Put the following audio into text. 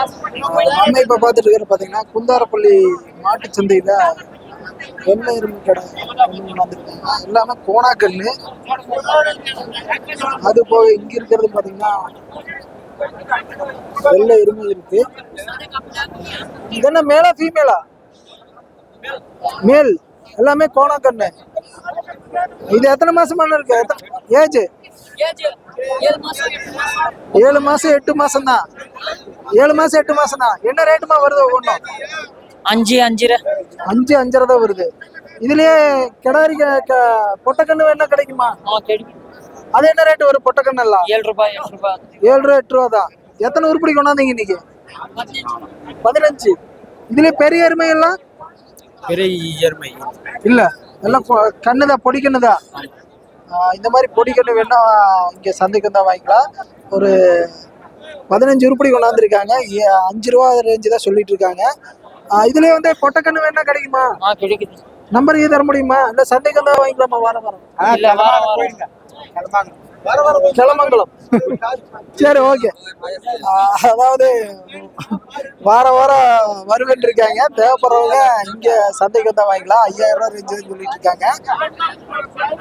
நம்ம இப்ப பார்த்துட்டு இருக்கிற பாத்தீங்கன்னா குந்தாரப்பள்ளி மாட்டுச் சந்தையில வெள்ளை எறும்பு கடை எல்லாமே கோணாக்கல்லு. அது போக இங்க இருக்கிறது பாத்தீங்கன்னா வெள்ளை எறும்பு இருக்கு. இது என்ன மேலா ஃபீமேலா மேல். எல்லாமே கோணாக்கண்ணு இது எத்தனை மாசமான இருக்கு? ஏஜ்? ஏழு மாசம் எட்டு மாசம். தான் ஏழு மாசம் எட்டு மாசம் தான் என்ன ரேட்டுமா வருது ஒவ்வொன்றும்? அஞ்சு அஞ்சரை. அஞ்சு அஞ்சரை தான் வருது. இதுலயே கிடாரி பொட்டக்கண்ணு வேணா கிடைக்குமா? அது என்ன ரேட் வரும் பொட்டக்கண்ணு எல்லாம் ஏழு ரூபாய் எட்டு ரூபாய். ஏழு ரூபா எட்டு ரூபா தான். எத்தனை உருப்படி கொண்டாந்தீங்க இன்னைக்கு? பதினஞ்சு. இதுலயே பெரிய எருமை எல்லாம் பெரிய எருமை. இல்ல எல்லாம் பொ- கண்ணுதான் பொடி கண்ணுதான் ஆஹ் இந்த மாதிரி பொடி கண்ணு வேணா இங்க சந்தைக்கு தான் வாங்கிக்கலாம். ஒரு பதினஞ்சு உருப்படி கொண்டாந்துருக்காங்க. அஞ்சு ரூபா ரேஞ்சு தான் சொல்லிட்டு இருக்காங்க இதுலயே வந்து பொட்டக்கண்ணு வேணா கிடைக்குமா? ஆ கிடைக்குது. நம்பர் இது தர முடியுமா? இல்ல சந்தைக்கு தான் வாங்கிக்கலாமா? வாரம் வாரம். இல்ல வாரம். வாரம் கிளமங்கலம். சரி ஓகே. அதாவது வார வாரம் வருவேன் இருக்காங்க தேவைப்படுறவங்க இங்க சந்தைக்கு தான் வாங்கிக்கலாம். ஐயாயிரம் ரூபாய் ரேஞ்சு சொல்லிட்டு இருக்காங்க